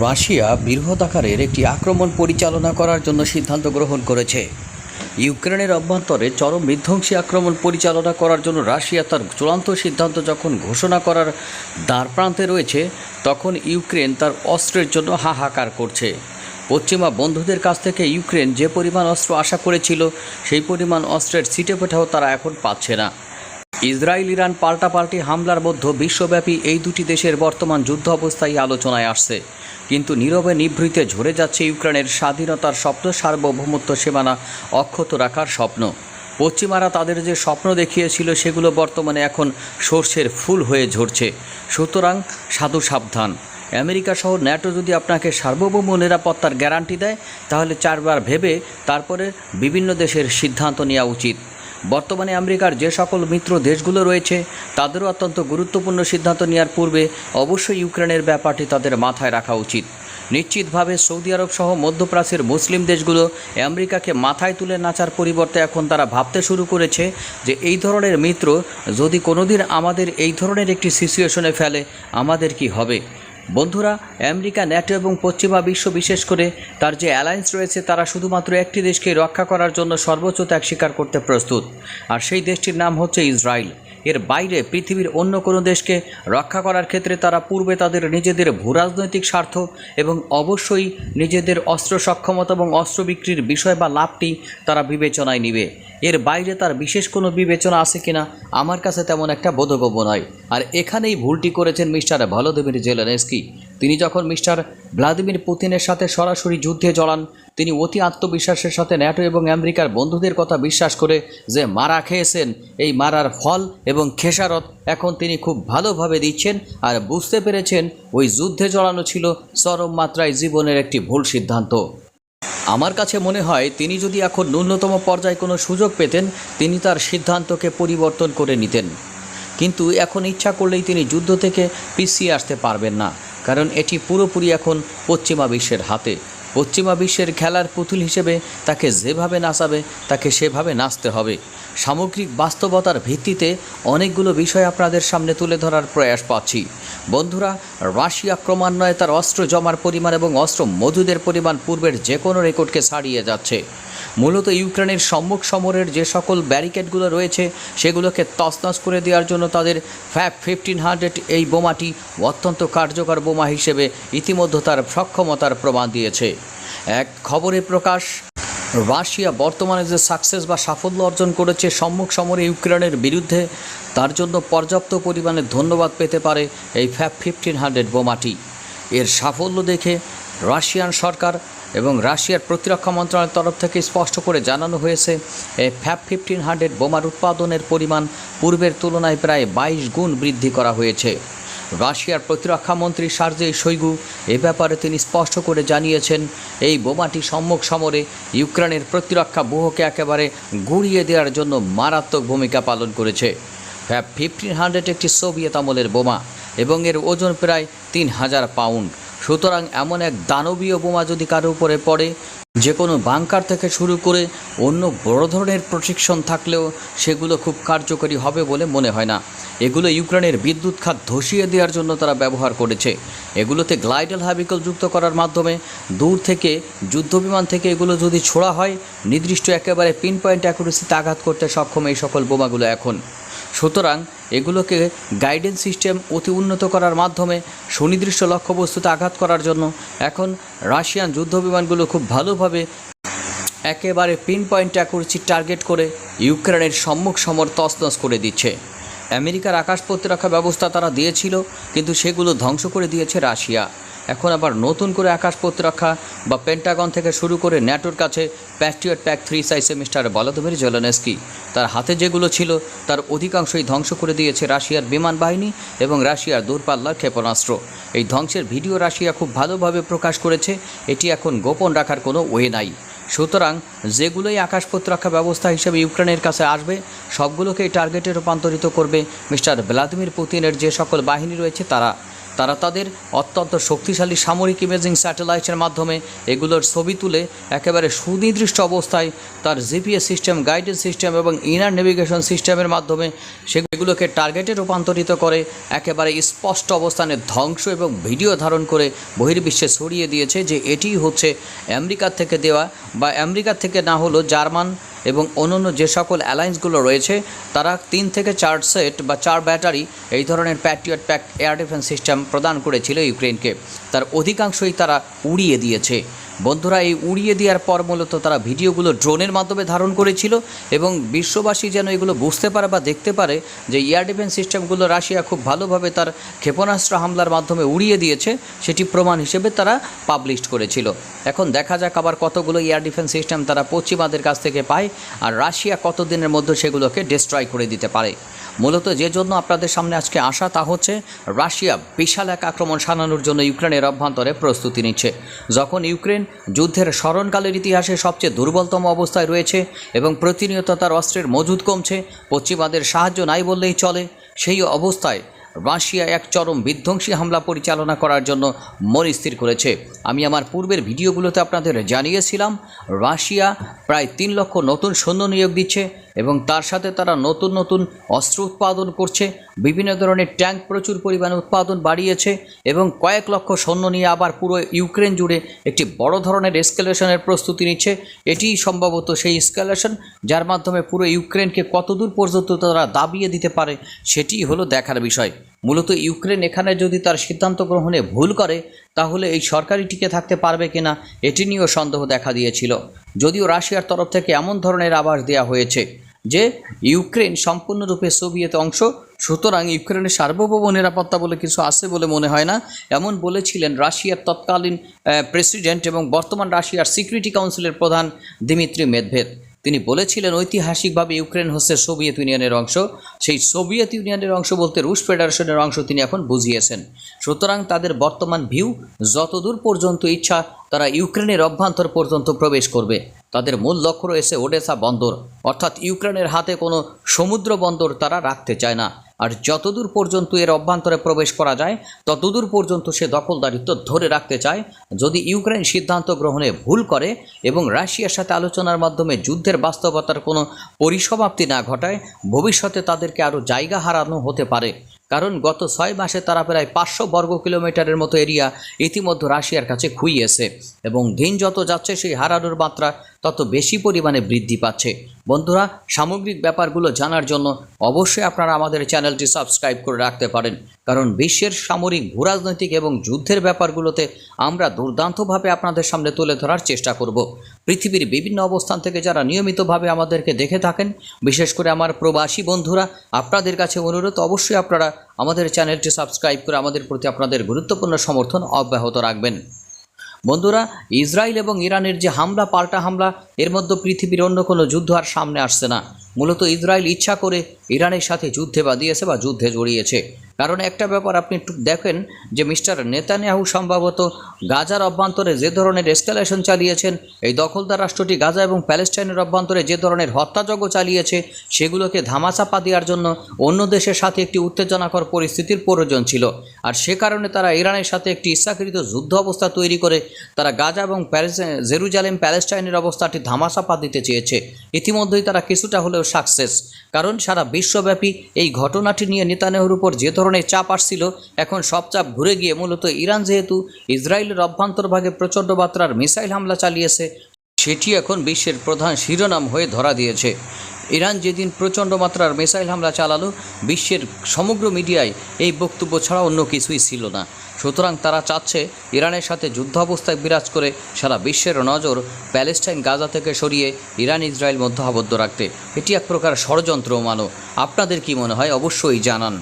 Russia বৃহৎ আকারের একটি আক্রমণ পরিচালনা করার জন্য সিদ্ধান্ত গ্রহণ করেছে। ইউক্রেনের অভ্যন্তরে চরম বিধ্বংসী আক্রমণ পরিচালনা করার জন্য রাশিয়া তার চূড়ান্ত সিদ্ধান্ত যখন ঘোষণা করার দ্বার প্রান্তে রয়েছে, তখন ইউক্রেন তার অস্ত্রের জন্য হাহাকার করছে। পশ্চিমা বন্ধুদের কাছ থেকে ইউক্রেন যে পরিমাণ অস্ত্র আশা করেছিল, সেই পরিমাণ অস্ত্রের সিটে পেটাও তারা এখন পাচ্ছে না। ইসরায়েল ইরান পাল্টাপাল্টি হামলার মধ্যে বিশ্বব্যাপী এই দুটি দেশের বর্তমান যুদ্ধ অবস্থায় আলোচনায় আসছে। কিন্তু নীরবে নিভৃতে ঝরে যাচ্ছে ইউক্রেনের স্বাধীনতার স্বপ্ন, সার্বভৌমত্ব সীমানা অক্ষত রাখার স্বপ্ন। পশ্চিমারা তাদের যে স্বপ্ন দেখিয়েছিল সেগুলো বর্তমানে এখন সর্ষের ফুল হয়ে ঝরছে। সুতরাং সাধু সাবধান। আমেরিকা সহ ন্যাটো যদি আপনাকে সার্বভৌম নিরাপত্তার গ্যারান্টি দেয়, তাহলে চারবার ভেবে তারপরে বিভিন্ন দেশের সিদ্ধান্ত নেওয়া উচিত। বর্তমানে আমেরিকার যে সকল মিত্র দেশগুলো রয়েছে, তাদেরও অত্যন্ত গুরুত্বপূর্ণ সিদ্ধান্ত নেওয়ার পূর্বে অবশ্যই ইউক্রেনের ব্যাপারটি তাদের মাথায় রাখা উচিত। নিশ্চিতভাবে সৌদি আরব সহ মধ্যপ্রাচ্যের মুসলিম দেশগুলো আমেরিকাকে মাথায় তুলে নাচার পরিবর্তে এখন তারা ভাবতে শুরু করেছে যে এই ধরনের মিত্র যদি কোনোদিন আমাদের এই ধরনের একটি সিচুয়েশনে ফেলে, আমাদের কি হবে? বন্ধুরা, আমেরিকা, ন্যাটো এবং পশ্চিমা বিশ্ব বিশেষ করে তার যে অ্যালায়েন্স রয়েছে, তারা শুধুমাত্র একটি দেশকে রক্ষা করার জন্য সর্বোচ্চ ত্যাগ স্বীকার করতে প্রস্তুত। আর সেই দেশটির নাম হচ্ছে ইসরায়েল। এর বাইরে পৃথিবীর অন্য কোনো দেশকে রক্ষা করার ক্ষেত্রে তারা পূর্বে তাদের নিজেদের ভূরাজনৈতিক স্বার্থ এবং অবশ্যই নিজেদের অস্ত্র সক্ষমতা এবং অস্ত্র বিক্রির বিষয় বা লাভটি তারা বিবেচনায় নিবে। এর বাইরে তার বিশেষ কোনো বিবেচনা আছে কিনা আমার কাছে তেমন একটা বোধগম্য নয়। আর এখানেই ভুলটি করেছেন মিস্টার ভলোদিমির জেলেনস্কি। তিনি যখন মিস্টার ভ্লাদিমির পুতিনের সাথে সরাসরি যুদ্ধে জড়ান, তিনি অতি আত্মবিশ্বাসের সাথে ন্যাটো এবং আমেরিকার বন্ধুদের কথা বিশ্বাস করে যে মারা খেয়েছেন, এই মারার ফল এবং খেসারত এখন তিনি খুব ভালোভাবে দিচ্ছেন আর বুঝতে পেরেছেন ওই যুদ্ধে জড়ানো ছিল চরম মাত্রায় জীবনের একটি ভুল সিদ্ধান্ত। আমার কাছে মনে হয় তিনি যদি এখন ন্যূনতম পর্যায়ে কোনো সুযোগ পেতেন, তিনি তার সিদ্ধান্তকে পরিবর্তন করে নিতেন। কিন্তু এখন ইচ্ছা করলেই তিনি যুদ্ধ থেকে পিছিয়ে আসতে পারবেন না। কারণ এটি পুরোপুরি এখন পশ্চিমা বিশ্বের হাতে। পশ্চিমা বিশ্বের খেলার পুতুল হিসেবে তাকে যেভাবে নাচাবে, তাকে সেভাবে নাচতে হবে। সামগ্রিক বাস্তবতার ভিত্তিতে অনেকগুলো বিষয় আপনাদের সামনে তুলে ধরার প্রয়াস পাচ্ছি। বন্ধুরা, রাশিয়া ক্রমান্বয়ে তার অস্ত্র জমার পরিমাণ এবং অস্ত্র মজুদের পরিমাণ পূর্বের যে কোনো রেকর্ডকে ছাড়িয়ে যাচ্ছে। মূলত ইউক্রেনের সম্মুখ সমরের যে সকল ব্যারিকেডগুলো রয়েছে, সেগুলোকে তছনছ করে দেওয়ার জন্য তাদের ফ্যাপ ফিফটিন হান্ড্রেড এই বোমাটি অত্যন্ত কার্যকর বোমা হিসেবে ইতিমধ্যে তার সক্ষমতার প্রমাণ দিয়েছে। এক খবরে প্রকাশ, রাশিয়া বর্তমানে যে সাকসেস বা সাফল্য অর্জন করেছে সম্মুখ সমরে ইউক্রেনের বিরুদ্ধে, তার জন্য পর্যাপ্ত পরিমাণে ধন্যবাদ পেতে পারে এই ফ্যাপ ফিফটিন হান্ড্রেড বোমাটি। এর সাফল্য দেখে রাশিয়ান সরকার এবং রাশিয়ার প্রতিরক্ষা মন্ত্রণালয়ের তরফ থেকে স্পষ্ট করে জানানো হয়েছে ফ্যাপ ফিফটিন হান্ড্রেড বোমার উৎপাদনের পরিমাণ পূর্বের তুলনায় প্রায় বাইশ গুণ বৃদ্ধি করা হয়েছে। রাশিয়ার প্রতিরক্ষা মন্ত্রী সার্জেই শৈগু এ ব্যাপারে তিনি স্পষ্ট করে জানিয়েছেন, এই বোমাটি সম্মুখ সমরে ইউক্রেনের প্রতিরক্ষা ব্যূহকে একেবারে গুড়িয়ে দেওয়ার জন্য মারাত্মক ভূমিকা পালন করেছে। ফ্যাপ ফিফটিন হান্ড্রেড একটি সোভিয়েত আমলের বোমা এবং এর ওজন প্রায় তিন হাজার পাউন্ড। সুতরাং এমন এক দানবীয় বোমা যদি কারও উপরে পড়ে, যে কোনো বাংকার থেকে শুরু করে অন্য বড় ধরনের প্রশিক্ষণ থাকলেও সেগুলো খুব কার্যকরী হবে বলে মনে হয় না। এগুলো ইউক্রেনের বিদ্যুৎ খাত ধসিয়ে দেওয়ার জন্য তারা ব্যবহার করেছে। এগুলোতে গ্লাইডাল হাবিকল যুক্ত করার মাধ্যমে দূর থেকে, যুদ্ধবিমান থেকে এগুলো যদি ছোড়া হয়, নির্দিষ্ট একেবারে পিন পয়েন্ট অ্যাকুরেসিতে আঘাত করতে সক্ষম এই সকল বোমাগুলো এখন। সুতরাং এগুলোকে গাইডেন্স সিস্টেম অতি উন্নত করার মাধ্যমে সুনির্দিষ্ট লক্ষ্যবস্তুতে আঘাত করার জন্য এখন রাশিয়ান যুদ্ধবিমানগুলো খুব ভালোভাবে একেবারে পিন পয়েন্ট অ্যাকুরেসি টার্গেট করে ইউক্রেনের সম্মুখ সমর তসনস করে দিচ্ছে। আমেরিকার আকাশ প্রতিরক্ষা ব্যবস্থা তারা দিয়েছিল, কিন্তু সেগুলো ধ্বংস করে দিয়েছে রাশিয়া। এখন আবার নতুন করে আকাশ প্রতিরক্ষা বা পেন্টাগন থেকে শুরু করে ন্যাটোর কাছে প্যাট্রিয়ট প্যাক থ্রি সাইসে মিস্টার ভলোদিমির জেলেনস্কি তার হাতে যেগুলো ছিল, তার অধিকাংশই ধ্বংস করে দিয়েছে রাশিয়ার বিমান বাহিনী এবং রাশিয়ার দূরপাল্লার ক্ষেপণাস্ত্র। এই ধ্বংসের ভিডিও রাশিয়া খুব ভালোভাবে প্রকাশ করেছে, এটি এখন গোপন রাখার কোনো ওয়ে নাই। সুতরাং যেগুলোই আকাশ প্রতিরক্ষা ব্যবস্থা হিসেবে ইউক্রেনের কাছে আসবে, সবগুলোকেই টার্গেটে রূপান্তরিত করবে মিস্টার ভ্লাদিমির পুতিনের যে সকল বাহিনী রয়েছে তারা। তারা তাদের অত্যন্ত শক্তিশালী সামরিক ইমেজিং স্যাটেলাইটের মাধ্যমে এগুলোর ছবি তুলে একেবারে সুনির্দিষ্ট অবস্থায় তার জিপিএস সিস্টেম, গাইডেন্স সিস্টেম এবং ইনার নেভিগেশন সিস্টেমের মাধ্যমে সেগুলোকে টার্গেটে রূপান্তরিত করে একেবারে স্পষ্ট অবস্থানে ধ্বংস এবং ভিডিও ধারণ করে বহির্বিশ্বে ছড়িয়ে দিয়েছে যে এটি হচ্ছে আমেরিকার থেকে দেওয়া বা আমেরিকার থেকে না হলেও জার্মান এবং অন্যান্য যে সকল অ্যালায়েন্সগুলো রয়েছে, তারা তিন থেকে চার সেট বা চার ব্যাটারি এই ধরনের Patriot PAC air defence system প্রদান করেছিল ইউক্রেনকে তার অধিকাংশই তারা উড়িয়ে দিয়েছে। বন্ধুরা, এই উড়িয়ে দেওয়ার পর মূলত তারা ভিডিওগুলো ড্রোনের মাধ্যমে ধারণ করেছিল এবং বিশ্ববাসী যেন এগুলো বুঝতে পারে বা দেখতে পারে যে এয়ার ডিফেন্স সিস্টেমগুলো রাশিয়া খুব ভালোভাবে তার ক্ষেপণাস্ত্র হামলার মাধ্যমে উড়িয়ে দিয়েছে, সেটি প্রমাণ হিসেবে তারা পাবলিশ করেছিল। এখন দেখা যাক আবার কতগুলো এয়ার ডিফেন্স সিস্টেম তারা পশ্চিমাদের কাছ থেকে পায় আর রাশিয়া কতদিনের মধ্যে সেগুলোকে ডিস্ট্রয় করে দিতে পারে। মূলত যে জন্য আপনাদের সামনে আজকে আসা তা হচ্ছে, রাশিয়া বিশাল এক আক্রমণ সানানোর জন্য ইউক্রেনের অভ্যন্তরে প্রস্তুতি নিচ্ছে। যখন ইউক্রেন যুদ্ধের স্মরণকালের ইতিহাসে সবচেয়ে দুর্বলতম অবস্থায় রয়েছে এবং প্রতিনিয়ত তার অস্ত্রের মজুদ কমছে, পশ্চিমাদের সাহায্য নাই বললেই চলে। সেই অবস্থায় রাশিয়া এক চরম বিধ্বংসী হামলা পরিচালনা করার জন্য মন স্থির করেছে। আমি আমার পূর্বের ভিডিওগুলোতে আপনাদের জানিয়েছিলাম, রাশিয়া প্রায় তিন লক্ষ নতুন সৈন্য নিয়োগ দিচ্ছে। এবং তার সাথে তারা নতুন নতুন অস্ত্র উৎপাদন করছে, বিভিন্ন ধরনের ট্যাঙ্ক প্রচুর পরিমাণে উৎপাদন বাড়িয়েছে এবং কয়েক লক্ষ সৈন্য নিয়ে আবার পুরো ইউক্রেন জুড়ে একটি বড় ধরনের এসকেলেশনের প্রস্তুতি নিচ্ছে। এটিই সম্ভবত সেই এসকেলেশন যার মাধ্যমে পুরো ইউক্রেনকে কতদূর পর্যন্ত তারা দাবিয়ে দিতে পারে সেটিই হলো দেখার বিষয়। মূলত ইউক্রেন এখানে যদি তার সিদ্ধান্ত গ্রহণে ভুল করে, তাহলে এই সরকারি টিকে থাকতে পারবে কিনা, এটি নিয়েও সন্দেহ দেখা দিয়েছিল। যদিও রাশিয়ার তরফ থেকে এমন ধরনের আভাস দেওয়া হয়েছে। যে ইউক্রেন সম্পূর্ণরূপে সোভিয়েত অংশ, সুতরাং ইউক্রেনের সার্বভৌম নিরাপত্তা বলে কিছু আছে বলে মনে হয় না। এমন বলেছিলেন রাশিয়ার তৎকালীন প্রেসিডেন্ট এবং বর্তমান রাশিয়ার সিকিউরিটি কাউন্সিলের প্রধান দিমিত্রি মেদভেদ। তিনি বলেছিলেন, ঐতিহাসিকভাবে ইউক্রেন হচ্ছে সোভিয়েত ইউনিয়নের অংশ। সেই সোভিয়েত ইউনিয়নের অংশ বলতে রুশ ফেডারেশনের অংশ তিনি এখন বুঝিয়েছেন। সুতরাং তাদের বর্তমান ভিউ, যতদূর পর্যন্ত ইচ্ছা, তারা ইউক্রেনের অভ্যন্তর পর্যন্ত প্রবেশ করবে। তাদের মূল লক্ষ্য রয়েছে ওডেসা বন্দর। অর্থাৎ ইউক্রেনের হাতে কোনো সমুদ্র বন্দর তারা রাখতে চায় না। আর যতদূর পর্যন্ত এর অভ্যন্তরে প্রবেশ করা যায়, ততদূর পর্যন্ত সে দখলদারিত্ব ধরে রাখতে চায়। যদি ইউক্রেন সিদ্ধান্ত গ্রহণে ভুল করে এবং রাশিয়ার সাথে আলোচনার মাধ্যমে যুদ্ধের বাস্তবতার কোনো পরিসমাপ্তি না ঘটায়, ভবিষ্যতে তাদেরকে আরও জায়গা হারানো হতে পারে। কারণ গত ছয় মাসে তারা প্রায় পাঁচশো বর্গ কিলোমিটারের মতো এরিয়া ইতিমধ্যে রাশিয়ার কাছে খুইয়েছে এবং দিন যত যাচ্ছে সেই হারানোর মাত্রা তত বেশি পরিমাণে বৃদ্ধি পাচ্ছে। বন্ধুরা, সামগ্রিক ব্যাপারগুলো জানার জন্য অবশ্যই আপনারা আমাদের চ্যানেলটি সাবস্ক্রাইব করে রাখতে পারেন। কারণ বিশ্বের সামরিক, ভূরাজনৈতিক এবং যুদ্ধের ব্যাপারগুলোতে আমরা দুর্দান্তভাবে আপনাদের সামনে তুলে ধরার চেষ্টা করব। পৃথিবীর বিভিন্ন অবস্থান থেকে যারা নিয়মিতভাবে আমাদেরকে দেখে থাকেন, বিশেষ করে আমার প্রবাসী বন্ধুরা, আপনাদের কাছে অনুরোধ, অবশ্যই আপনারা আমাদের চ্যানেলটি সাবস্ক্রাইব করে আমাদের প্রতি আপনাদের গুরুত্বপূর্ণ সমর্থন অব্যাহত রাখবেন। বন্ধুরা, ইসরায়েল এবং ইরানের যে হামলা, পাল্টা হামলা, এর মধ্যে পৃথিবীর অন্য কোনো যুদ্ধ আর সামনে আসছে না। মূলত ইসরায়েল ইচ্ছা করে ইরানের সাথে যুদ্ধে বাঁধিয়েছে বা যুদ্ধে জড়িয়েছে। কারণ একটা ব্যাপার আপনি একটু দেখেন যে মিস্টার নেতানিয়াহু সম্ভবত গাজার অভ্যন্তরে যে ধরনের এসকালেশন চালিয়েছেন, এই দখলদার রাষ্ট্রটি গাজা এবং প্যালেস্টাইনের অভ্যন্তরে যে ধরনের হত্যাযজ্ঞ চালিয়েছে, সেগুলোকে ধামাচাপা দেওয়ার জন্য অন্য দেশের সাথে একটি উত্তেজনাকর পরিস্থিতির প্রয়োজন ছিল। আর সে কারণে তারা ইরানের সাথে একটি ইচ্ছাকৃত যুদ্ধ অবস্থা তৈরি করে তারা গাজা এবং জেরুজালেম প্যালেস্টাইনের অবস্থাটি ধামাচাপা দিতে চেয়েছে। ইতিমধ্যেই তারা কিছুটা হলেও সাকসেস কারণ সারা বিশ্বব্যাপী এই ঘটনাটি নিয়ে নেতানেহুর উপর যে ধরনের চাপ আসছিল। এখন সব চাপ ঘুরে গিয়ে মূলত ইরান যেহেতু ইসরায়েলের অভ্যন্তরভাগে প্রচণ্ড মাত্রার মিসাইল হামলা চালিয়েছে, সেটি এখন বিশ্বের প্রধান শিরোনাম হয়ে ধরা দিয়েছে। ইরান যেদিন প্রচণ্ড মাত্রার মিসাইল হামলা চালালো, বিশ্বের সমগ্র মিডিয়ায় এই বক্তব্য ছাড়া অন্য কিছুই ছিল না। সুতরাং তারা চাচ্ছে ইরানের সাথে যুদ্ধ অবস্থায় বিরাজ করে সারা বিশ্বের নজর প্যালেস্টাইন গাজা থেকে সরিয়ে ইরান ইসরায়েল মধ্যে আবদ্ধ রাখতে। এটি এক প্রকার ষড়যন্ত্র মানো। আপনাদের কি মনে হয়? অবশ্যই জানান।